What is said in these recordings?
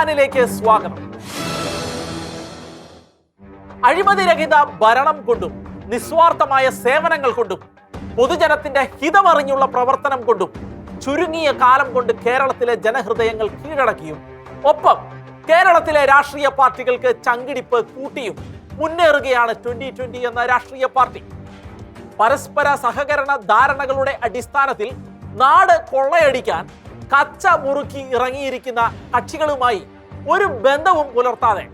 സ്വാഗതം സ്വാഗതം. അഴിമതിരഹിത ഭരണം കൊണ്ടും നിസ്വാർത്ഥമായ സേവനങ്ങൾ കൊണ്ടും പൊതുജനത്തിന്റെ ഹിതമറിഞ്ഞുള്ള പ്രവർത്തനം കൊണ്ടും ചുരുങ്ങിയ കാലം കൊണ്ട് കേരളത്തിലെ ജനഹൃദയങ്ങൾ കീഴടക്കിയും ഒപ്പം കേരളത്തിലെ രാഷ്ട്രീയ പാർട്ടികൾക്ക് ചങ്കിടിപ്പ് കൂട്ടിയും മുന്നേറുകയാണ് ട്വന്റി ട്വന്റി എന്ന രാഷ്ട്രീയ പാർട്ടി. പരസ്പര സഹകരണ ധാരണകളുടെ അടിസ്ഥാനത്തിൽ നാട് കൊള്ളയടിക്കാൻ കച്ച മുറുക്കി ഇറങ്ങിയിരിക്കുന്ന കക്ഷികളുമായി ഒരു ബന്ധവും പുലർത്താതെ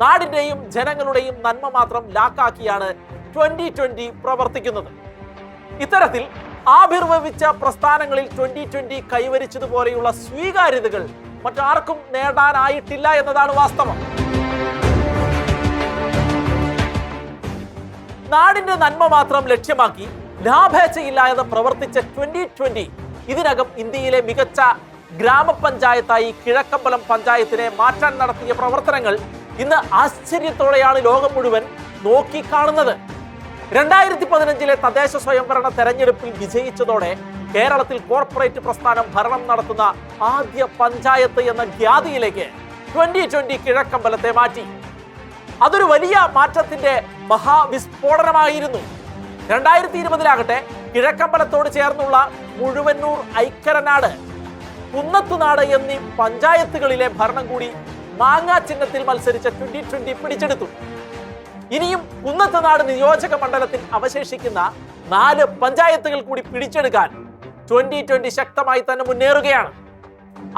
നാടിന്റെയും ജനങ്ങളുടെയും നന്മ മാത്രം ലാക്കാക്കിയാണ് ട്വന്റി ട്വന്റി പ്രവർത്തിക്കുന്നത്. ഇത്തരത്തിൽ ആവിർഭവിച്ച പ്രസ്ഥാനങ്ങളിൽ ട്വന്റി ട്വന്റി കൈവരിച്ചതുപോലെയുള്ള സ്വീകാര്യതകൾ മറ്റാർക്കും നേടാനായിട്ടില്ല എന്നതാണ് വാസ്തവം. നാടിന്റെ നന്മ മാത്രം ലക്ഷ്യമാക്കി ലാഭേച്ഛയില്ലാതെ പ്രവർത്തിച്ച ട്വന്റി ട്വന്റി ഇതിനകം ഇന്ത്യയിലെ മികച്ച ഗ്രാമപഞ്ചായത്തായി കിഴക്കമ്പലം പഞ്ചായത്തിനെ മാറ്റാൻ നടത്തിയ പ്രവർത്തനങ്ങൾ ഇന്ന് ആശ്ചര്യത്തോടെയാണ് ലോകം മുഴുവൻ നോക്കിക്കാണുന്നത്. രണ്ടായിരത്തി പതിനഞ്ചിലെ തദ്ദേശ സ്വയംഭരണ തെരഞ്ഞെടുപ്പിൽ വിജയിച്ചതോടെ കേരളത്തിൽ കോർപ്പറേറ്റ് പ്രസ്ഥാനം ഭരണം നടത്തുന്ന ആദ്യ പഞ്ചായത്ത് എന്ന ഖ്യാതിയിലേക്ക് ട്വന്റി ട്വന്റി കിഴക്കമ്പലത്തെ മാറ്റി. അതൊരു വലിയ മാറ്റത്തിന്റെ മഹാവിസ്ഫോടനമായിരുന്നു. രണ്ടായിരത്തി ഇരുപതിലാകട്ടെ കിഴക്കമ്പലത്തോട് ചേർന്നുള്ള മുഴുവന്നൂർ ഐക്കരനാട് കുന്നത്തുനാട് എന്നീ പഞ്ചായത്തുകളിലെ ഭരണം കൂടി മാങ്ങാ ചിഹ്നത്തിൽ മത്സരിച്ച ട്വന്റി ട്വന്റി പിടിച്ചെടുത്തു. ഇനിയും കുന്നത്തുനാട് നിയോജക മണ്ഡലത്തിൽ അവശേഷിക്കുന്ന നാല് പഞ്ചായത്തുകൾ കൂടി പിടിച്ചെടുക്കാൻ ട്വന്റി ട്വന്റി ശക്തമായി തന്നെ മുന്നേറുകയാണ്.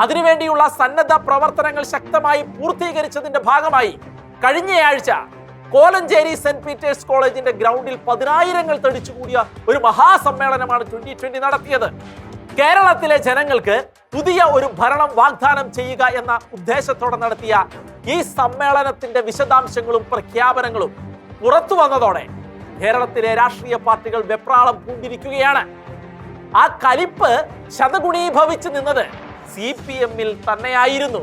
അതിനുവേണ്ടിയുള്ള സന്നദ്ധ പ്രവർത്തനങ്ങൾ ശക്തമായി പൂർത്തീകരിച്ചതിന്റെ ഭാഗമായി കഴിഞ്ഞയാഴ്ച കോലഞ്ചേരി സെന്റ് പീറ്റേഴ്സ് കോളേജിന്റെ ഗ്രൗണ്ടിൽ പതിനായിരങ്ങൾ തടിച്ചുകൂടിയ ഒരു മഹാസമ്മേളനമാണ് ട്വന്റി ട്വന്റി നടത്തിയത്. കേരളത്തിലെ ജനങ്ങൾക്ക് പുതിയ ഒരു ഭരണം വാഗ്ദാനം ചെയ്യുക എന്ന ഉദ്ദേശത്തോടെ നടത്തിയ ഈ സമ്മേളനത്തിന്റെ വിശദാംശങ്ങളും പ്രഖ്യാപനങ്ങളും പുറത്തു വന്നതോടെ കേരളത്തിലെ രാഷ്ട്രീയ പാർട്ടികൾ വെപ്രാളം പൂണ്ടിരിക്കുകയാണ്. ആ കലിപ്പ് ശതഗുണീഭവിച്ചു നിന്നത് സി പി എമ്മിൽ തന്നെയായിരുന്നു.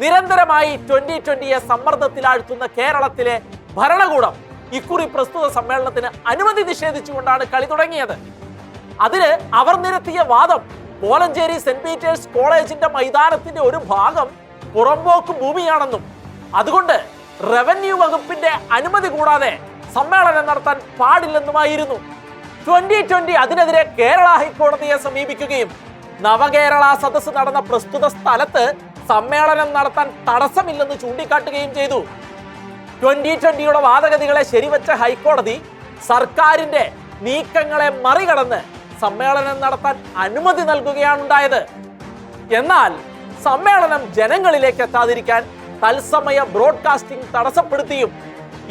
നിരന്തരമായി ട്വന്റി ട്വന്റിയെ സമ്മർദ്ദത്തിലാഴ്ത്തുന്ന കേരളത്തിലെ ഭരണകൂടം ഇക്കുറി പ്രസ്തുത സമ്മേളനത്തിന് അനുമതി നിഷേധിച്ചുകൊണ്ടാണ് കളി തുടങ്ങിയത്. അതിന് അവർ നിരത്തിയ വാദം കോലഞ്ചേരി സെന്റ് പീറ്റേഴ്സ് കോളേജിന്റെ മൈതാനത്തിന്റെ ഒരു ഭാഗം പുറമ്പോക്ക് ഭൂമിയാണെന്നും അതുകൊണ്ട് റവന്യൂ വകുപ്പിന്റെ അനുമതി കൂടാതെ സമ്മേളനം നടത്താൻ പാടില്ലെന്നുമായിരുന്നു. ട്വന്റി ട്വന്റി അതിനെതിരെ കേരള ഹൈക്കോടതിയെ സമീപിക്കുകയും നവകേരള സദസ്സ് നടന്ന പ്രസ്തുത സ്ഥലത്ത് സമ്മേളനം നടത്താൻ തടസ്സമില്ലെന്ന് ചൂണ്ടിക്കാട്ടുകയും ചെയ്തു. ട്വന്റി ട്വന്റിയുടെ വാദഗതികളെ ശരിവെച്ച ഹൈക്കോടതി സർക്കാരിന്റെ നീക്കങ്ങളെ മറികടന്ന് സമ്മേളനം നടത്താൻ അനുമതി നൽകുകയാണുണ്ടായത്. എന്നാൽ സമ്മേളനം ജനങ്ങളിലേക്ക് എത്താതിരിക്കാൻ തത്സമയ ബ്രോഡ്കാസ്റ്റിംഗ് തടസ്സപ്പെടുത്തിയും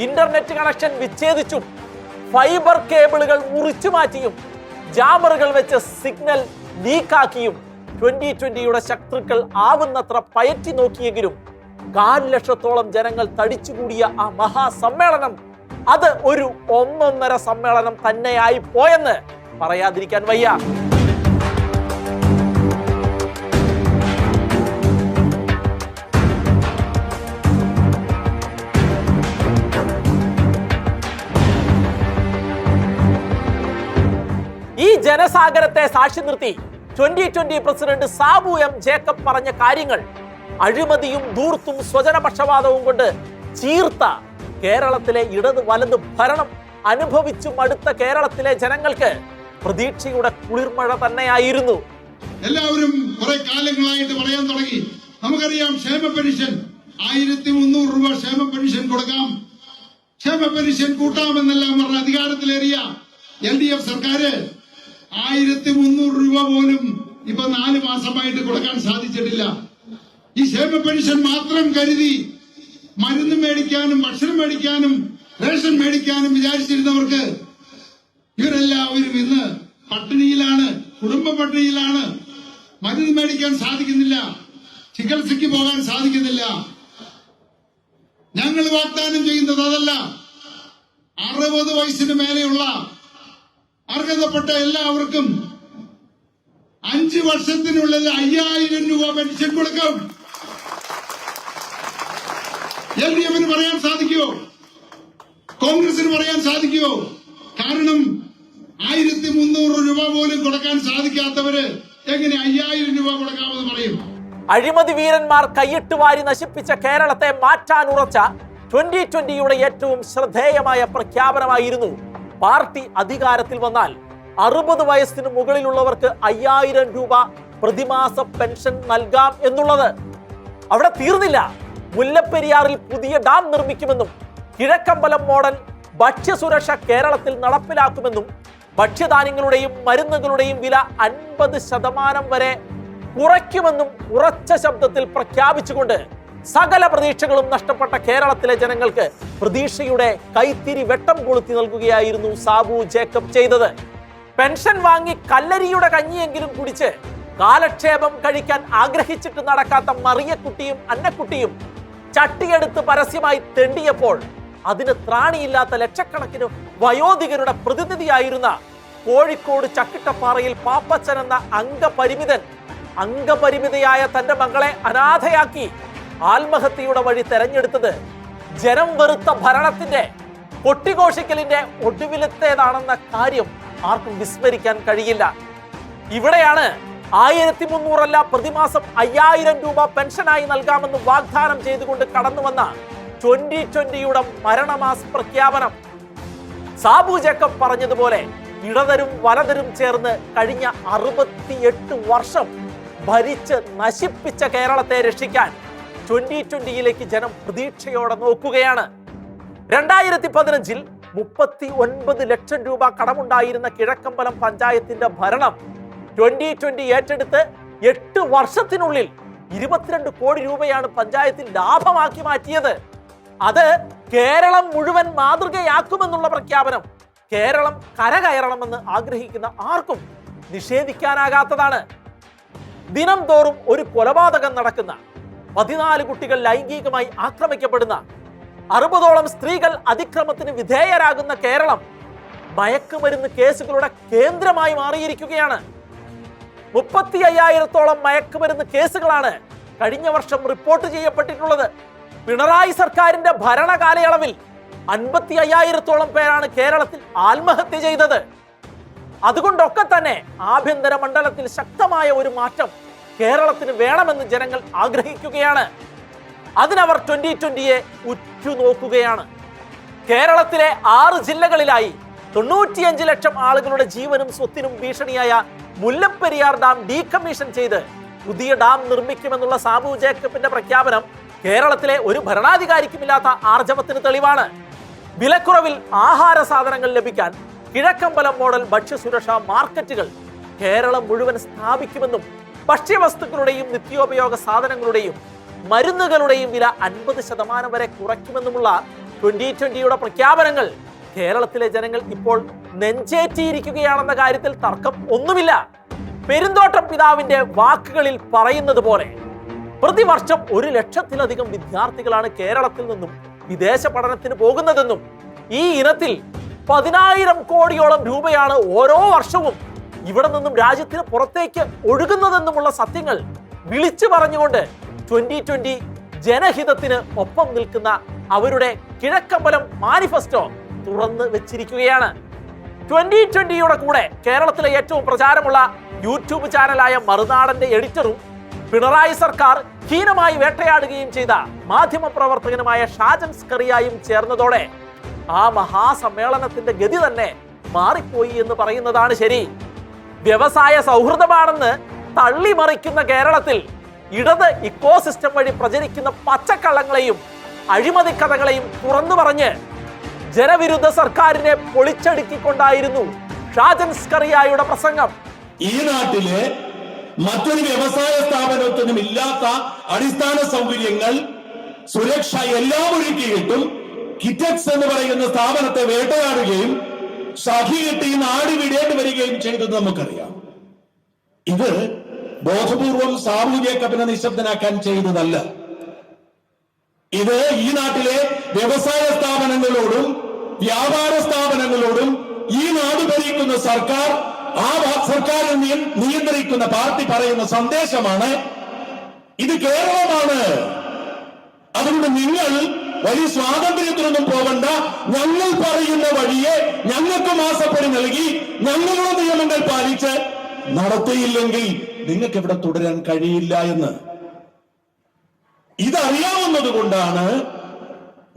ഇന്റർനെറ്റ് കണക്ഷൻ വിച്ഛേദിച്ചും ഫൈബർ കേബിളുകൾ മുറിച്ചു മാറ്റിയും ജാമറുകൾ വെച്ച് സിഗ്നൽ ലീക്കാക്കിയും ട്വന്റി ട്വന്റിയുടെ ശത്രുക്കൾ ആവുന്നത്ര പയറ്റി നോക്കിയെങ്കിലും കാൽ ലക്ഷത്തോളം ജനങ്ങൾ തടിച്ചുകൂടിയ ആ മഹാസമ്മേളനം അത് ഒരു ഒന്നൊന്നര സമ്മേളനം തന്നെയായി പോയെന്ന് പറയാതിരിക്കാൻ വയ്യ. ഈ ജനസാഗരത്തെ സാക്ഷി നിർത്തി twenty twenty president Sabu M Jacob പറഞ്ഞ കാര്യങ്ങൾ അഴിമതിയും ധൂർത്തും സ്വജനപക്ഷപാതവും കൊണ്ട് ചീർത്ത കേരളത്തിലെ ഇടത് വലത് ഭരണം അനുഭവിച്ചു മടുത്ത കേരളത്തിലെ ജനങ്ങൾക്ക് പ്രതീക്ഷയുടെ കുളിർമഴ തന്നെയായിരുന്നു. എല്ലാവരും കുറെ കാലങ്ങളായിട്ട് പറയാൻ തുടങ്ങി. നമുക്കറിയാം ക്ഷേമ പെൻഷൻ ആയിരത്തി മുന്നൂറ് രൂപ ക്ഷേമ പെൻഷൻ കൊടുക്കാം. ക്ഷേമ പെൻഷൻ കൂട്ടാമെന്നെല്ലാം പറഞ്ഞ അധികാരത്തിലേറിയ എൽ ഡി എഫ് സർക്കാര് ആയിരത്തി മുന്നൂറ് രൂപ പോലും ഇപ്പൊ നാല് മാസമായിട്ട് കൊടുക്കാൻ സാധിച്ചിട്ടില്ല. ഈ ക്ഷേമ പെൻഷൻ മാത്രം കരുതി മരുന്ന് മേടിക്കാനും ഭക്ഷണം മേടിക്കാനും റേഷൻ മേടിക്കാനും വിചാരിച്ചിരുന്നവർക്ക് ഇവരെല്ലാവരും ഇന്ന് പട്ടിണിയിലാണ് കുടുംബ പട്ടിണിയിലാണ്. മരുന്ന് മേടിക്കാൻ സാധിക്കുന്നില്ല ചികിത്സയ്ക്ക് പോകാൻ സാധിക്കുന്നില്ല. ഞങ്ങൾ വാഗ്ദാനം ചെയ്യുന്നത് അതല്ല. അറുപത് വയസ്സിന് മേലെയുള്ള അർഹതപ്പെട്ട എല്ലാവർക്കും അഞ്ച് വർഷത്തിനുള്ളിൽ അയ്യായിരം രൂപ പെൻഷൻ കൊടുക്കും. എൽ ഡി എഫിന് പറയാൻ സാധിക്കുമോ കോൺഗ്രസിന് പറയാൻ സാധിക്കുമോ കാരണം ആയിരത്തി മുന്നൂറ് രൂപ പോലും കൊടുക്കാൻ സാധിക്കാത്തവര് എങ്ങനെ അയ്യായിരം രൂപ കൊടുക്കാമെന്ന് പറയും? അഴിമതി വീരന്മാർ കൈയിട്ട് വാരി നശിപ്പിച്ച കേരളത്തെ മാറ്റാൻ ഉറച്ച ട്വന്റി ട്വന്റിയുടെ ഏറ്റവും ശ്രദ്ധേയമായ പ്രഖ്യാപനമായിരുന്നു. പാർട്ടി അധികാരത്തിൽ വന്നാൽ അറുപത് വയസ്സിന് മുകളിലുള്ളവർക്ക് അയ്യായിരം രൂപ പ്രതിമാസ പെൻഷൻ നൽകാം എന്നുള്ളത്. അവിടെ തീർന്നില്ല. മുല്ലപ്പെരിയാറിൽ പുതിയ ഡാം നിർമ്മിക്കുമെന്നും കിഴക്കമ്പലം മോഡൽ ഭക്ഷ്യസുരക്ഷ കേരളത്തിൽ നടപ്പിലാക്കുമെന്നും ഭക്ഷ്യധാന്യങ്ങളുടെയും മരുന്നുകളുടെയും വില അൻപത് ശതമാനം വരെ കുറയ്ക്കുമെന്നും ഉറച്ച ശബ്ദത്തിൽ പ്രഖ്യാപിച്ചുകൊണ്ട് സകല പ്രതീക്ഷകളും നഷ്ടപ്പെട്ട കേരളത്തിലെ ജനങ്ങൾക്ക് പ്രതീക്ഷയുടെ കൈത്തിരി വെട്ടം കൊളുത്തി നൽകുകയായിരുന്നു സാബു ജേക്കബ് ചെയ്തത്. പെൻഷൻ വാങ്ങി കല്ലരിയുടെ കഞ്ഞിയെങ്കിലും കുടിച്ച് കാലക്ഷേപം കഴിക്കാൻ ആഗ്രഹിച്ചിട്ട് നടക്കാത്ത മറിയക്കുട്ടിയും അന്നക്കുട്ടിയും ചട്ടിയെടുത്ത് പരസ്യമായി തെണ്ടിയപ്പോൾ അതിന് ത്രാണിയില്ലാത്ത ലക്ഷക്കണക്കിന് വയോധികരുടെ പ്രതിനിധിയായിരുന്ന കോഴിക്കോട് ചക്കിട്ടപ്പാറയിൽ പാപ്പച്ചൻ എന്ന അംഗപരിമിതൻ അംഗപരിമിതയായ തന്റെ മകളെ അനാഥയാക്കി ആത്മഹത്യയുടെ വഴി തെരഞ്ഞെടുത്തത് ജനം വെറുത്ത ഭരണത്തിന്റെ കൊട്ടിഘോഷിക്കലിന്റെ ഒടുവിലത്തേതാണെന്ന കാര്യം ആർക്കും വിസ്മരിക്കാൻ കഴിയില്ല. ഇവിടെയാണ് ആയിരത്തി മുന്നൂറല്ല പ്രതിമാസം അയ്യായിരം രൂപ പെൻഷനായി നൽകാമെന്ന് വാഗ്ദാനം ചെയ്തുകൊണ്ട് കടന്നുവന്ന ട്വന്റി ട്വന്റിയുടെ മരണമാസ് പ്രഖ്യാപനം. സാബു ജേക്കബ് പറഞ്ഞതുപോലെ ഇടതരും വലതരും ചേർന്ന് കഴിഞ്ഞ അറുപത്തിയെട്ട് വർഷം ഭരിച്ച് നശിപ്പിച്ച കേരളത്തെ രക്ഷിക്കാൻ ട്വന്റി ട്വന്റിയിലേക്ക് ജനം പ്രതീക്ഷയോടെ നോക്കുകയാണ്. രണ്ടായിരത്തി പതിനഞ്ചിൽ മുപ്പത്തി ഒൻപത് ലക്ഷം രൂപ കടമുണ്ടായിരുന്ന കിഴക്കമ്പലം പഞ്ചായത്തിന്റെ ഭരണം ട്വന്റി ട്വന്റി ഏറ്റെടുത്ത് എട്ട് വർഷത്തിനുള്ളിൽ ഇരുപത്തിരണ്ട് കോടി രൂപയാണ് പഞ്ചായത്തിൽ ലാഭമാക്കി മാറ്റിയത്. അത് കേരളം മുഴുവൻ മാതൃകയാക്കുമെന്നുള്ള പ്രഖ്യാപനം. കേരളം കരകയറണമെന്ന് ആഗ്രഹിക്കുന്ന ആർക്കും നിഷേധിക്കാനാകാത്തതാണ്. ദിനം തോറും ഒരു കൊലപാതകം നടക്കുന്ന പതിനാല് കുട്ടികൾ ലൈംഗികമായി ആക്രമിക്കപ്പെടുന്ന അറുപതോളം സ്ത്രീകൾ അതിക്രമത്തിന് വിധേയരാകുന്ന കേരളം മയക്കുമരുന്ന് കേസുകളുടെ കേന്ദ്രമായി മാറിയിരിക്കുകയാണ്. മുപ്പത്തി അയ്യായിരത്തോളം മയക്കുമരുന്ന് കേസുകളാണ് കഴിഞ്ഞ വർഷം റിപ്പോർട്ട് ചെയ്യപ്പെട്ടിട്ടുള്ളത്. പിണറായി സർക്കാരിന്റെ ഭരണകാലയളവിൽ അൻപത്തി അയ്യായിരത്തോളം പേരാണ് കേരളത്തിൽ ആത്മഹത്യ ചെയ്തത്. അതുകൊണ്ടൊക്കെ തന്നെ ആഭ്യന്തര മണ്ഡലത്തിൽ ശക്തമായ ഒരു മാറ്റം കേരളത്തിന് വേണമെന്ന് ജനങ്ങൾ ആഗ്രഹിക്കുകയാണ്. അതിനവർ ട്വന്റി ട്വന്റിയെ ഉറ്റുനോക്കുകയാണ്. കേരളത്തിലെ ആറ് ജില്ലകളിലായി തൊണ്ണൂറ്റിയഞ്ച് ലക്ഷം ആളുകളുടെ ജീവനും സ്വത്തിനും ഭീഷണിയായ മുല്ലപ്പെരിയാർ ഡാം ഡീകമ്മീഷൻ ചെയ്ത് പുതിയ ഡാം നിർമ്മിക്കുമെന്നുള്ള സാബു ജേക്കബിന്റെ പ്രഖ്യാപനം കേരളത്തിലെ ഒരു ഭരണാധികാരിക്കുമില്ലാത്ത ആർജവത്തിന് തെളിവാണ്. വിലക്കുറവിൽ ആഹാര സാധനങ്ങൾ ലഭിക്കാൻ കിഴക്കമ്പലം മോഡൽ ഭക്ഷ്യസുരക്ഷാ മാർക്കറ്റുകൾ കേരളം മുഴുവൻ സ്ഥാപിക്കുമെന്നും ഭക്ഷ്യവസ്തുക്കളുടെയും നിത്യോപയോഗ സാധനങ്ങളുടെയും മരുന്നുകളുടെയും വില അൻപത് ശതമാനം വരെ കുറയ്ക്കുമെന്നുമുള്ള ട്വന്റി ട്വന്റിയുടെ പ്രഖ്യാപനങ്ങൾ കേരളത്തിലെ ജനങ്ങൾ ഇപ്പോൾ നെഞ്ചേറ്റിയിരിക്കുകയാണെന്ന കാര്യത്തിൽ തർക്കം ഒന്നുമില്ല. പെരുന്തോട്ടം പിതാവിന്റെ വാക്കുകളിൽ പറയുന്നത് പോലെ പ്രതിവർഷം ഒരു ലക്ഷത്തിലധികം വിദ്യാർത്ഥികളാണ് കേരളത്തിൽ നിന്നും വിദേശ പഠനത്തിന് പോകുന്നതെന്നും ഈ ഇനത്തിൽ പതിനായിരം കോടിയോളം രൂപയാണ് ഓരോ വർഷവും ഇവിടെ നിന്നും രാജ്യത്തിന് പുറത്തേക്ക് ഒഴുകുന്നതെന്നുമുള്ള സത്യങ്ങൾ വിളിച്ചു പറഞ്ഞുകൊണ്ട് ട്വന്റി ട്വന്റി ജനഹിതത്തിന് ഒപ്പം നിൽക്കുന്ന അവരുടെ കിഴക്കമ്പലം മാനിഫെസ്റ്റോ തുറന്ന് വെച്ചിരിക്കുകയാണ്. ട്വന്റി ട്വന്റിയുടെ കൂടെ കേരളത്തിലെ ഏറ്റവും പ്രചാരമുള്ള യൂട്യൂബ് ചാനലായ മറുനാടന്റെ എഡിറ്ററും പിണറായി സർക്കാർ ഹീനമായി വേട്ടയാടുകയും ചെയ്ത മാധ്യമ പ്രവർത്തകനുമായ ഷാജൻ സ്കറിയായും ചേർന്നതോടെ ആ മഹാസമ്മേളനത്തിന്റെ ഗതി തന്നെ മാറിപ്പോയി എന്ന് പറയുന്നതാണ് ശരി. വ്യവസായ സൗഹൃദമാണെന്ന് തള്ളിമറിക്കുന്ന കേരളത്തിൽ ഇടത് ഇക്കോസിസ്റ്റം വഴി പ്രചരിക്കുന്ന പച്ചക്കള്ളങ്ങളെയും അഴിമതി കഥകളെയും തുറന്നു പറഞ്ഞ് ജനവിരുദ്ധ സർക്കാരിനെ പൊളിച്ചടുക്കിക്കൊണ്ടായിരുന്നു ഷാജൻ സ്കറിയായുടെ പ്രസംഗം. ഈ നാട്ടിലെ മറ്റൊരു വ്യവസായ സ്ഥാപനത്തിനും ഇല്ലാത്ത അടിസ്ഥാന സൗകര്യങ്ങൾ സുരക്ഷ എല്ലാം ഒരുക്കിയിട്ടും കിറ്റക്സ് എന്ന് പറയുന്ന സ്ഥാപനത്തെ വേട്ടയാടുകയും സഖി കെട്ടി നാട് വിടേണ്ടി വരികയും ചെയ്തത് നമുക്കറിയാം. ഇത് ബോധപൂർവം സാമൂഹ്യ ജേക്കബിനെ നിശബ്ദനാക്കാൻ ചെയ്തതല്ല. ഇത് ഈ നാട്ടിലെ വ്യവസായ സ്ഥാപനങ്ങളോടും വ്യാപാര സ്ഥാപനങ്ങളോടും ഈ നാട് ഭരിക്കുന്ന സർക്കാർ ആ സർക്കാരിൽ നിയന്ത്രിക്കുന്ന പാർട്ടി പറയുന്ന സന്ദേശമാണ് ഇത് കേരളമാണ്. അതുകൊണ്ട് നിങ്ങൾ വലിയ സ്വാതന്ത്ര്യത്തിനൊന്നും പോകണ്ട. ഞങ്ങൾ പറയുന്ന വഴിയെ ഞങ്ങൾക്ക് മാസപ്പടി നൽകി ഞങ്ങളുടെ നിയമങ്ങൾ പാലിച്ച് നടത്തിയില്ലെങ്കിൽ നിങ്ങൾക്ക് ഇവിടെ തുടരാൻ കഴിയില്ല എന്ന്. ഇതറിയാവുന്നത് കൊണ്ടാണ്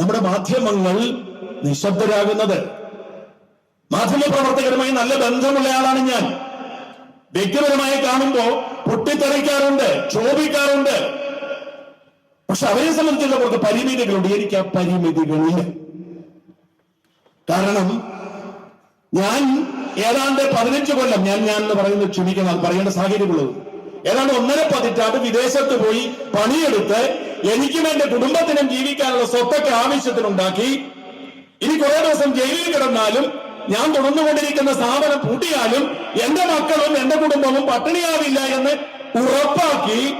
നമ്മുടെ മാധ്യമങ്ങൾ നിശബ്ദരാകുന്നത്. മാധ്യമ പ്രവർത്തകരുമായി നല്ല ബന്ധമുള്ളയാളാണ് ഞാൻ. വ്യക്തിപരമായി കാണുമ്പോ പൊട്ടിത്തെറിക്കാറുണ്ട് ക്ഷോഭിക്കാറുണ്ട്. പക്ഷെ അവരെ സംബന്ധിച്ചുള്ള കുറച്ച് പരിമിതികളുണ്ട് എനിക്ക് ആ പരിമിതികളില്ല കാരണം ഞാൻ ഏതാണ്ട് പതിനഞ്ച് കൊല്ലം ഞാൻ ഞാൻ എന്ന് പറയുന്നത് ക്ഷമിക്കണം അത് പറയേണ്ട സാഹചര്യമുള്ളത് ഏതാണ്ട് ഒന്നര പതിറ്റാണ്ട് വിദേശത്ത് പോയി പണിയെടുത്ത് എനിക്കും എന്റെ കുടുംബത്തിനും ജീവിക്കാനുള്ള സ്വത്തൊക്കെ ആവശ്യത്തിനുണ്ടാക്കി ഇനി കുറെ ദിവസം ജയിലിൽ കിടന്നാലും ഞാൻ തുടർന്നുകൊണ്ടിരിക്കുന്ന സ്ഥാപനം പൂട്ടിയാലും എന്റെ മക്കളും എന്റെ കുടുംബവും പട്ടിണിയാവില്ല എന്ന് ഉറപ്പാക്കി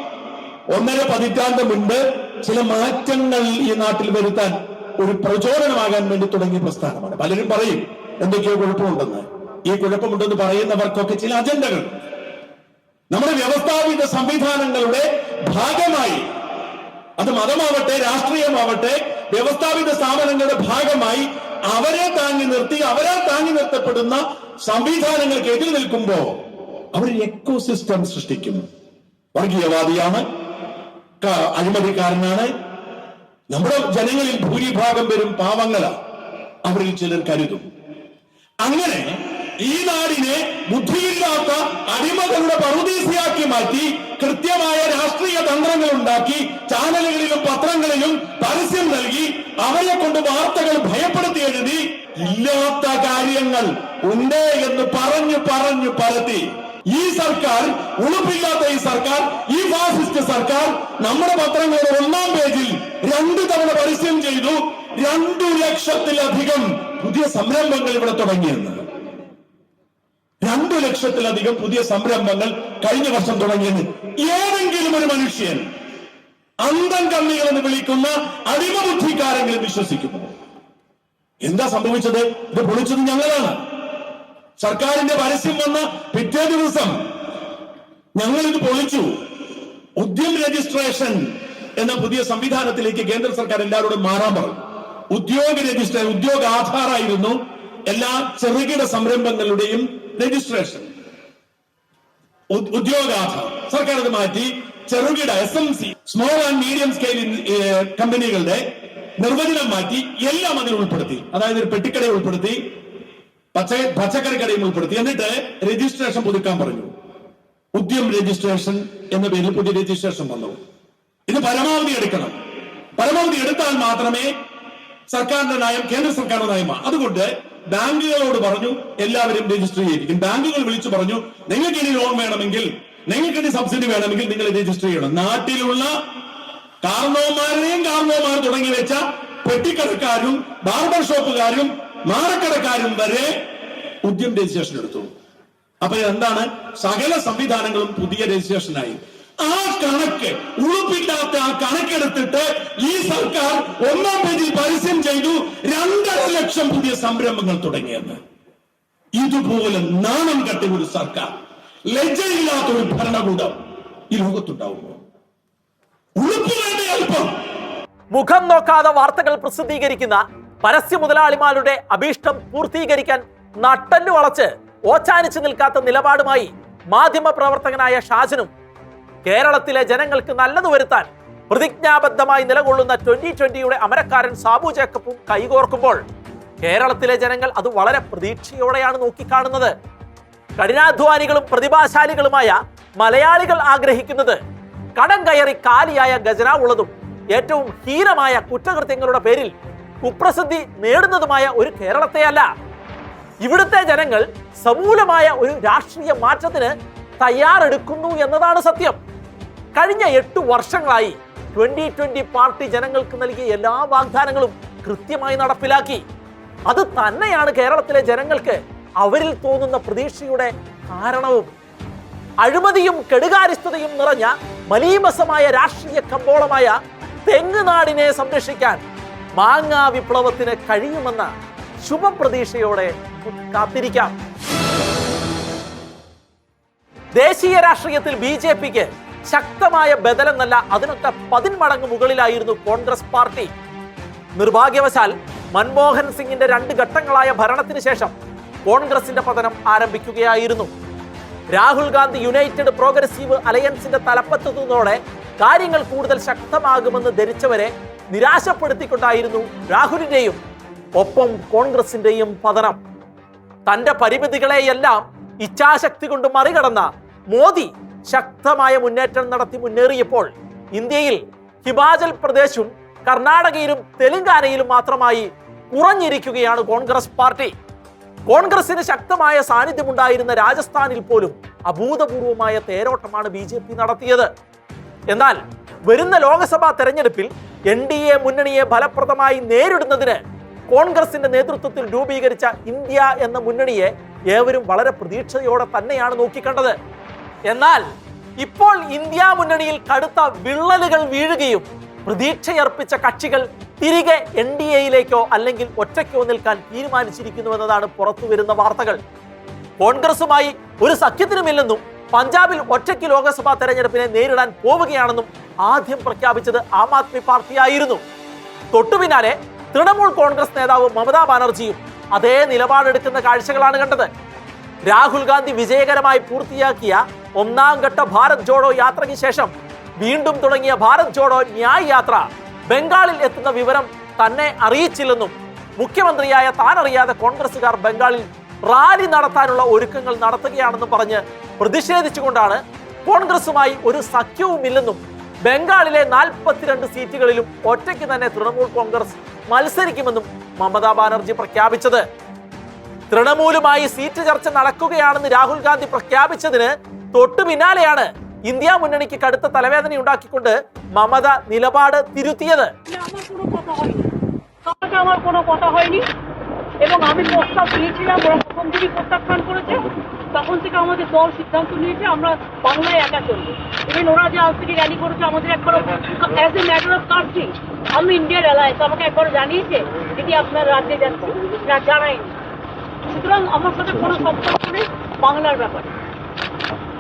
ഒന്നര പതിറ്റാണ്ട് മുൻപ് ചില മാറ്റങ്ങൾ ഈ നാട്ടിൽ വരുത്താൻ ഒരു പ്രചോദനമാകാൻ വേണ്ടി തുടങ്ങിയ പ്രസ്ഥാനമാണ്. പലരും പറയും എന്തൊക്കെയോ കുഴപ്പമുണ്ടെന്ന്. ഈ കുഴപ്പമുണ്ടെന്ന് പറയുന്നവർക്കൊക്കെ ചില അജണ്ടകൾ. നമ്മുടെ വ്യവസ്ഥാപിത സംവിധാനങ്ങളുടെ ഭാഗമായി അത് മതമാവട്ടെ രാഷ്ട്രീയമാവട്ടെ വ്യവസ്ഥാപിത സ്ഥാപനങ്ങളുടെ ഭാഗമായി അവരെ താങ്ങി നിർത്തി അവരെ താങ്ങി നിർത്തപ്പെടുന്ന സംവിധാനങ്ങൾക്ക് എതിർ നിൽക്കുമ്പോ അവർ എക്കോസിസ്റ്റം സൃഷ്ടിക്കുന്നു. വർഗീയവാദിയാണ് അഴിമതിക്കാരനാണ്. നമ്മുടെ ജനങ്ങളിൽ ഭൂരിഭാഗം പേരും പാവങ്ങളാണ് അവരിൽ ചിലർ കരുതും. അങ്ങനെ ഈ നാടിനെ ബുദ്ധിയില്ലാത്ത അടിമകളുടെ പറുദീസയാക്കി മാറ്റി കൃത്യമായ രാഷ്ട്രീയ തന്ത്രങ്ങൾ ഉണ്ടാക്കി ചാനലുകളിലും പത്രങ്ങളിലും പരസ്യം നൽകി അവരെ കൊണ്ട് വാർത്തകൾ ഭയപ്പെടുത്തി എഴുതി ഇല്ലാത്ത കാര്യങ്ങൾ ഉണ്ട് എന്ന് പറഞ്ഞു പറഞ്ഞു പരത്തി. ഈ സർക്കാർ ഉളുപ്പില്ലാത്ത ഈ സർക്കാർ ഈ ഫാസിസ്റ്റ് സർക്കാർ നമ്മുടെ പത്രങ്ങളുടെ ഒന്നാം പേജിൽ രണ്ടു തവണ പരസ്യം ചെയ്തു രണ്ടു ലക്ഷത്തിലധികം പുതിയ സംരംഭങ്ങൾ ഇവിടെ തുടങ്ങിയെന്ന്. രണ്ടു ലക്ഷത്തിലധികം പുതിയ സംരംഭങ്ങൾ കഴിഞ്ഞ വർഷം തുടങ്ങിയത് ഏതെങ്കിലും ഒരു മനുഷ്യൻ അന്തം കണ്ണികൾ എന്ന് വിളിക്കുന്ന അടിമബുദ്ധിക്കാരെങ്കിലും വിശ്വസിക്കുന്നു. എന്താ സംഭവിച്ചത്? ഇത് പൊളിച്ചത് ഞങ്ങളാണ്. സർക്കാരിന്റെ പരസ്യം വന്ന പിറ്റേ ദിവസം ഞങ്ങൾ ഇത് പൊളിച്ചു. ഉദ്യം രജിസ്ട്രേഷൻ എന്ന പുതിയ സംവിധാനത്തിലേക്ക് കേന്ദ്ര സർക്കാർ എല്ലാവരോടും മാറാൻ പറഞ്ഞു. ഉദ്യോഗ രജിസ്റ്റർ ഉദ്യോഗ ആധാറായിരുന്നു എല്ലാ ചെറുകിട സംരംഭങ്ങളുടെയും രജിസ്ട്രേഷൻ. ഉദ്യോഗാർത്ഥം. സർക്കാർ അത് മാറ്റി ചെറുകിട S M C small and medium scale കമ്പനികളുടെ നിർവചനം മാറ്റി എല്ലാം അതിൽ ഉൾപ്പെടുത്തി. അതായത് ഒരു പെട്ടിക്കടയെ ഉൾപ്പെടുത്തി പച്ച പച്ചക്കറി കടയും ഉൾപ്പെടുത്തി. എന്നിട്ട് രജിസ്ട്രേഷൻ പുതുക്കാൻ പറഞ്ഞു. ഉദ്യം രജിസ്ട്രേഷൻ എന്ന പേരിൽ പുതിയ രജിസ്ട്രേഷൻ വന്നു. ഇത് പരമാവധി എടുക്കണം. പരമാവധി എടുത്താൽ മാത്രമേ സർക്കാരിന്റെ നയം കേന്ദ്ര സർക്കാരിന്റെ നയമാണ് അതുകൊണ്ട് ബാങ്കുകളോട് പറഞ്ഞു എല്ലാവരും രജിസ്റ്റർ ചെയ്തിരിക്കും. ബാങ്കുകൾ വിളിച്ചു പറഞ്ഞു നിങ്ങൾക്ക് ഇനി ലോൺ വേണമെങ്കിൽ നിങ്ങൾക്ക് ഇനി സബ്സിഡി വേണമെങ്കിൽ നിങ്ങൾ രജിസ്റ്റർ ചെയ്യണം. നാട്ടിലുള്ള കാർണവന്മാരെയും കാർണവന്മാർ തുടങ്ങി വെച്ച പെട്ടിക്കടക്കാരും ബാർബർ ഷോപ്പുകാരും മാറക്കടക്കാരും വരെ ഉദ്യം രജിസ്ട്രേഷൻ എടുത്തു. അപ്പൊ എന്താണ് സകല സംവിധാനങ്ങളും പുതിയ രജിസ്ട്രേഷനായി. ആ കണക്ക് ഉളുപ്പില്ലാത്ത ആ കണക്കെടുത്തിട്ട് ഈ സർക്കാർ ഒന്നാം പേജിൽ പരസ്യം ചെയ്തു രണ്ടര ലക്ഷം പുതിയ സംരംഭങ്ങൾ തുടങ്ങിയെന്ന്. ഇതുപോലെ നാണം കെട്ടിയ ഒരു സർക്കാർ ലജ്ജയില്ലാത്ത ഒരു ഭരണകൂടം ഈ ലോകത്തുണ്ടാവുമോ? ഉളുപ്പ് വേണ്ട അല്പം. മുഖം നോക്കാതെ വാർത്തകൾ പ്രസിദ്ധീകരിക്കുന്ന പരസ്യ മുതലാളിമാരുടെ അഭീഷ്ടം പൂർത്തീകരിക്കാൻ നട്ടല്ലു വളച്ച് ഓച്ചാനിച്ചു നിൽക്കാത്ത നിലപാടുമായി മാധ്യമ പ്രവർത്തകനായ ഷാജനും കേരളത്തിലെ ജനങ്ങൾക്ക് നല്ലത് വരുത്താൻ പ്രതിജ്ഞാബദ്ധമായി നിലകൊള്ളുന്ന ട്വന്റി ട്വന്റിയുടെ അമരക്കാരൻ സാബു ജേക്കബും കൈകോർക്കുമ്പോൾ കേരളത്തിലെ ജനങ്ങൾ അത് വളരെ പ്രതീക്ഷയോടെയാണ് നോക്കിക്കാണുന്നത്. കഠിനാധ്വാനികളും പ്രതിഭാശാലികളുമായ മലയാളികൾ ആഗ്രഹിക്കുന്നത് കടം കയറി കാലിയായ ഖജനാവുള്ളതും ഏറ്റവും ഹീനമായ കുറ്റകൃത്യങ്ങളുടെ പേരിൽ കുപ്രസിദ്ധി നേടുന്നതുമായ ഒരു കേരളത്തെയല്ല. ഇവിടുത്തെ ജനങ്ങൾ സമൂലമായ ഒരു രാഷ്ട്രീയ മാറ്റത്തിന് തയ്യാറെടുക്കുന്നു എന്നതാണ് സത്യം. കഴിഞ്ഞ എട്ട് വർഷങ്ങളായി ട്വന്റി ട്വന്റി പാർട്ടി ജനങ്ങൾക്ക് നൽകിയ എല്ലാ വാഗ്ദാനങ്ങളും കൃത്യമായി നടപ്പിലാക്കി. അത് തന്നെയാണ് കേരളത്തിലെ ജനങ്ങൾക്ക് അവരിൽ തോന്നുന്ന പ്രതീക്ഷയുടെ കാരണവും. അഴിമതിയും കെടുകാര്യസ്ഥതയും നിറഞ്ഞ മലീമസമായ രാഷ്ട്രീയ കമ്പോളമായ തെങ്ങ് നാടിനെ സംരക്ഷിക്കാൻ മാങ്ങാ വിപ്ലവത്തിന് കഴിയുമെന്ന ശുഭപ്രതീക്ഷയോടെ കാത്തിരിക്കാം. ദേശീയ രാഷ്ട്രീയത്തിൽ ബി ജെ പിക്ക് ശക്തമായ ബദലെന്നല്ല അതിനൊക്കെ പതിന്മടങ്ങ് മുകളിലായിരുന്നു കോൺഗ്രസ് പാർട്ടി. നിർഭാഗ്യവശാൽ മൻമോഹൻ സിംഗിന്റെ രണ്ട് ഘട്ടങ്ങളായ ഭരണത്തിന് ശേഷം കോൺഗ്രസിന്റെ പതനം ആരംഭിക്കുകയായിരുന്നു. രാഹുൽ ഗാന്ധി യുണൈറ്റഡ് പ്രോഗ്രസീവ് അലയൻസിന്റെ തലപ്പത്തെത്തുന്നതോടെ കാര്യങ്ങൾ കൂടുതൽ ശക്തമാകുമെന്ന് ധരിച്ചവരെ നിരാശപ്പെടുത്തിക്കൊണ്ടായിരുന്നു രാഹുലിന്റെയും ഒപ്പം കോൺഗ്രസിന്റെയും പതനം. തന്റെ പരിമിതികളെയെല്ലാം ഇച്ഛാശക്തി കൊണ്ട് മറികടന്ന മോദി ശക്തമായ മുന്നേറ്റം നടത്തി മുന്നേറിയപ്പോൾ ഇന്ത്യയിൽ ഹിമാചൽ പ്രദേശും കർണാടകയിലും തെലങ്കാനയിലും മാത്രമായി കുറഞ്ഞിരിക്കുകയാണ് കോൺഗ്രസ് പാർട്ടി. കോൺഗ്രസിന് ശക്തമായ സാന്നിധ്യമുണ്ടായിരുന്ന രാജസ്ഥാനിൽ പോലും അഭൂതപൂർവമായ തേരോട്ടമാണ് ബി ജെ പി നടത്തിയത്. എന്നാൽ വരുന്ന ലോക്സഭാ തെരഞ്ഞെടുപ്പിൽ എൻ ഡി എ മുന്നണിയെ ഫലപ്രദമായി നേരിടുന്നതിന് കോൺഗ്രസിന്റെ നേതൃത്വത്തിൽ രൂപീകരിച്ച ഇന്ത്യ എന്ന മുന്നണിയെ ഏവരും വളരെ പ്രതീക്ഷയോടെ തന്നെയാണ് നോക്കിക്കണ്ടത്. എന്നാൽ ഇപ്പോൾ ഇന്ത്യ മുന്നണിയിൽ കടുത്ത വിള്ളലുകൾ വീഴുകയും പ്രതീക്ഷയർപ്പിച്ച കക്ഷികൾ തിരികെ എൻ ഡി എയിലേക്കോ അല്ലെങ്കിൽ ഒറ്റയ്ക്കോ നിൽക്കാൻ തീരുമാനിച്ചിരിക്കുന്നുവെന്നതാണ് പുറത്തുവരുന്ന വാർത്തകൾ. കോൺഗ്രസുമായി ഒരു സഖ്യത്തിനുമില്ലെന്നും പഞ്ചാബിൽ ഒറ്റയ്ക്ക് ലോക്സഭാ തെരഞ്ഞെടുപ്പിനെ നേരിടാൻ പോവുകയാണെന്നും ആദ്യം പ്രഖ്യാപിച്ചത് ആം ആദ്മി പാർട്ടിയായിരുന്നു. തൊട്ടു പിന്നാലെ തൃണമൂൽ കോൺഗ്രസ് നേതാവ് മമതാ ബാനർജിയും അതേ നിലപാടെടുക്കുന്ന കാഴ്ചകളാണ് കണ്ടത്. രാഹുൽ ഗാന്ധി വിജയകരമായി പൂർത്തിയാക്കിയ ഒന്നാം ഘട്ട ഭാരത് ജോഡോ യാത്രയ്ക്ക് ശേഷം വീണ്ടും തുടങ്ങിയ ഭാരത് ജോഡോ ന്യായ് യാത്ര ബംഗാളിൽ എത്തുന്ന വിവരം തന്നെ അറിയിച്ചില്ലെന്നും മുഖ്യമന്ത്രിയായ താൻ അറിയാതെ കോൺഗ്രസുകാർ ബംഗാളിൽ റാലി നടത്താനുള്ള ഒരുക്കങ്ങൾ നടത്തുകയാണെന്നും പറഞ്ഞ് പ്രതിഷേധിച്ചുകൊണ്ടാണ് കോൺഗ്രസുമായി ഒരു സഖ്യവുമില്ലെന്നും ബംഗാളിലെ നാൽപ്പത്തിരണ്ട് സീറ്റുകളിലും ഒറ്റയ്ക്ക് തന്നെ തൃണമൂൽ കോൺഗ്രസ് മത്സരിക്കുമെന്നും മമതാ ബാനർജി പ്രഖ്യാപിച്ചത്. തൃണമൂലുമായി സീറ്റ് ചർച്ച നടക്കുകയാണെന്ന് രാഹുൽ ഗാന്ധി പ്രഖ്യാപിച്ചതിന് തൊട്ടു പിന്നാലെയാണ് ഇന്ത്യ മുന്നണിക്ക് കടുത്ത തലവേദന ഉണ്ടാക്കിക്കൊണ്ട് মমতা നിലപാട് തിരുത്തിയത് আমার কোনো কথা হয়নি কাকাটা আমার কোনো কথা হয়নি এবং আমি প্রস্তাব দিয়েছিলাম ওরা প্রথম দিনই প্রত্যাখ্যান করেছে তখন থেকে আমাদের দল সিদ্ধান্ত নিয়েছে আমরা বাংলায় একা চলবো ইভেন ওরা যে আজ থেকে র্যালি করেছে আমাদের একবার as a matter of country আমি ইন্ডিয়ার অ্যালায়েন্স আমাকে একবার জানিয়েছে দিদি আপনার রাজ্যে যাচ্ছি না জানায়নি সুতরাং আমার সাথে কোনো সম্পর্ক নেই, বাংলার ব্যাপারে।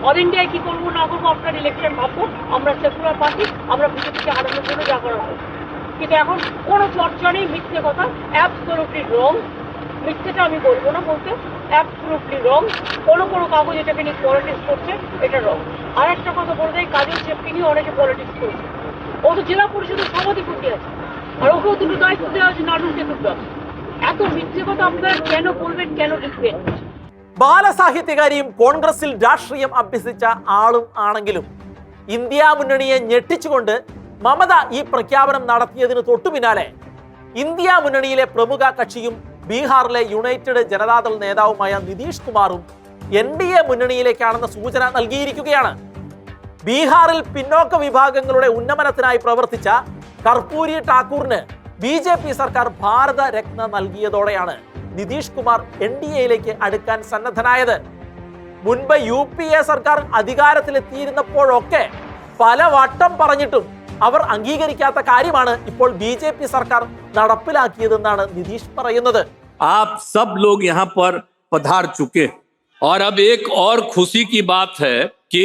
অল ইন্ডিয়ায় কি করব না করব, আপনার ইলেকশন ভাববো আমরা সেকুলার পার্টি, আমরা বিজেপিকে হারানোর জন্য যা করা হবে কিন্তু এখন কোনো চর্চা নেই, মিথ্যে কথা অ্যাবসোলুটলি রং মিথ্যেটা আমি বলব না বলতে অ্যাবসোলুটলি রং কোনো কোনো কাগজ এটাকে নিয়ে পলিটিক্স করছে, এটা রং আর একটা কথা বলে দেয় কাজের চেপকে নিয়ে অনেকে পলিটিক্স করছে ও তো জেলা পরিষদের সভাধিপতি আছে। আর ওকেও দুটো দায়িত্ব দেওয়া হচ্ছে নাটক চতুর্দশ এত মিথ্যে কথা আপনারা কেন বলবেন কেন লিখবেন ബാലസാഹിത്യകാരിയും കോൺഗ്രസിൽ രാഷ്ട്രീയം അഭ്യസിച്ച ആളും ആണെങ്കിലും ഇന്ത്യ മുന്നണിയെ ഞെട്ടിച്ചുകൊണ്ട് മമത ഈ പ്രഖ്യാപനം നടത്തിയതിന് തൊട്ടു പിന്നാലെ ഇന്ത്യ മുന്നണിയിലെ പ്രമുഖ കക്ഷിയും ബീഹാറിലെ യുണൈറ്റഡ് ജനതാദൾ നേതാവുമായ നിതീഷ് കുമാറും എൻ ഡി എ മുന്നണിയിലേക്കാണെന്ന സൂചന നൽകിയിരിക്കുകയാണ് ബീഹാറിൽ പിന്നോക്ക വിഭാഗങ്ങളുടെ ഉന്നമനത്തിനായി പ്രവർത്തിച്ച കർപ്പൂരി ഠാക്കൂറിന് ബി ജെ പി സർക്കാർ ഭാരത രത്ന നൽകിയതോടെയാണ് നിതീഷ് കുമാർ എൻ ഡി എയിലേക്ക് അടുക്കാൻ സന്നദ്ധനായത് മുൻപ് യു പി എ സർക്കാർ അധികാരത്തിലെത്തിയിരുന്നപ്പോഴൊക്കെ പല വട്ടം പറഞ്ഞിട്ടും അവർ അംഗീകരിക്കാത്ത കാര്യമാണ് ഇപ്പോൾ ബി ജെ പി സർക്കാർ നടപ്പിലാക്കിയതെന്നാണ് നിതീഷ് പറയുന്നത് आप सब लोग यहाँ पर पधार चुके हैं और अब एक और खुशी की बात है कि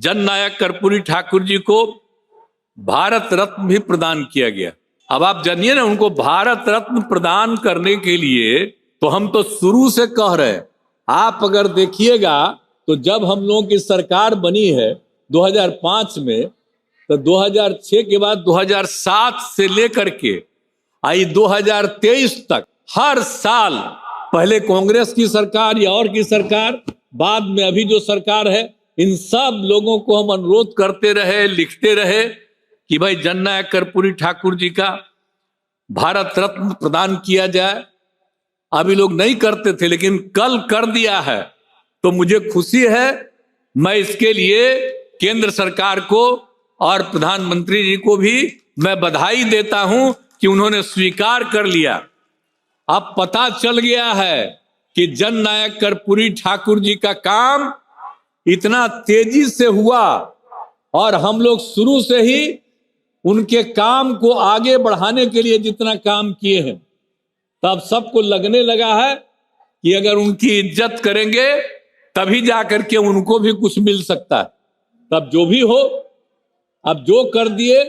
जननायक कर्पूरी ठाकुर जी को भारत रत्न भी प्रदान किया गया अब आप जानिए ना, उनको भारत रत्न प्रदान करने के लिए तो हम तो शुरू से कह रहे हैं। आप अगर देखिएगा तो जब हम लोगों की सरकार बनी है 2005 में तो 2006 के बाद 2007 से लेकर के, आई 2023 तक, हर साल, पहले कांग्रेस की सरकार या और की सरकार, बाद में अभी जो सरकार है, इन सब लोगों को हम अनुरोध करते रहे, लिखते रहे कि भाई जननायक कर्पूरी ठाकुर जी का भारत रत्न प्रदान किया जाए। अभी लोग नहीं करते थे, लेकिन कल कर दिया है। तो मुझे खुशी है, मैं इसके लिए केंद्र सरकार को और प्रधानमंत्री जी को भी मैं बधाई देता हूँ कि उन्होंने स्वीकार कर लिया। अब पता चल गया है कि जन नायक कर्पूरी ठाकुर जी का काम इतना तेज़ी से हुआ और हम लोग शुरू से ही उनके काम को आगे बढ़ाने के लिए जितना काम किए हैं तब सबको लगने लगा है कि अगर उनकी इज्जत करेंगे तभी जाकर के उनको भी कुछ मिल सकता है तब जो भी हो अब जो कर दिए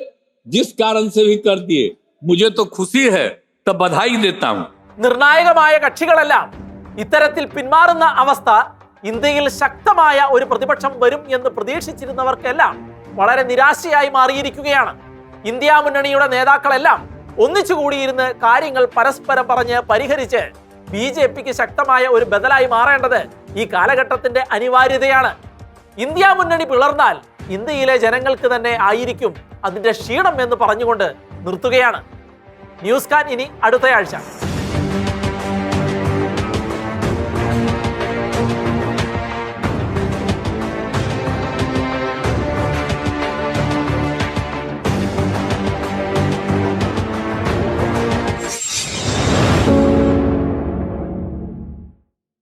जिस कारण से भी कर दिए मुझे तो खुशी है तब बधाई देता हूं നിർണായകമായ കക്ഷികളെല്ലാം ഇത്തരത്തിൽ പിന്മാറുന്ന അവസ്ഥ ഇന്ത്യയിൽ ശക്തമായ ഒരു പ്രതിപക്ഷം വരും എന്ന് പ്രതീക്ഷിച്ചിരുന്നവർക്കെല്ലാം വളരെ നിരാശയായി മാറിയിരിക്കുകയാണ് ഇന്ത്യ മുന്നണിയുടെ നേതാക്കളെല്ലാം ഒന്നിച്ചുകൂടിയിരുന്ന് കാര്യങ്ങൾ പരസ്പരം പറഞ്ഞ് പരിഹരിച്ച് ബി ജെ പിക്ക് ശക്തമായ ഒരു ബദലായി മാറേണ്ടത് ഈ കാലഘട്ടത്തിന്റെ അനിവാര്യതയാണ്. ഇന്ത്യ മുന്നണി പിളർന്നാൽ ഇന്ത്യയിലെ ജനങ്ങൾക്ക് തന്നെ ആയിരിക്കും അതിന്റെ ക്ഷീണം എന്ന് പറഞ്ഞുകൊണ്ട് നിർത്തുകയാണ്. ന്യൂസ് കാൻ ഇനി അടുത്തയാഴ്ച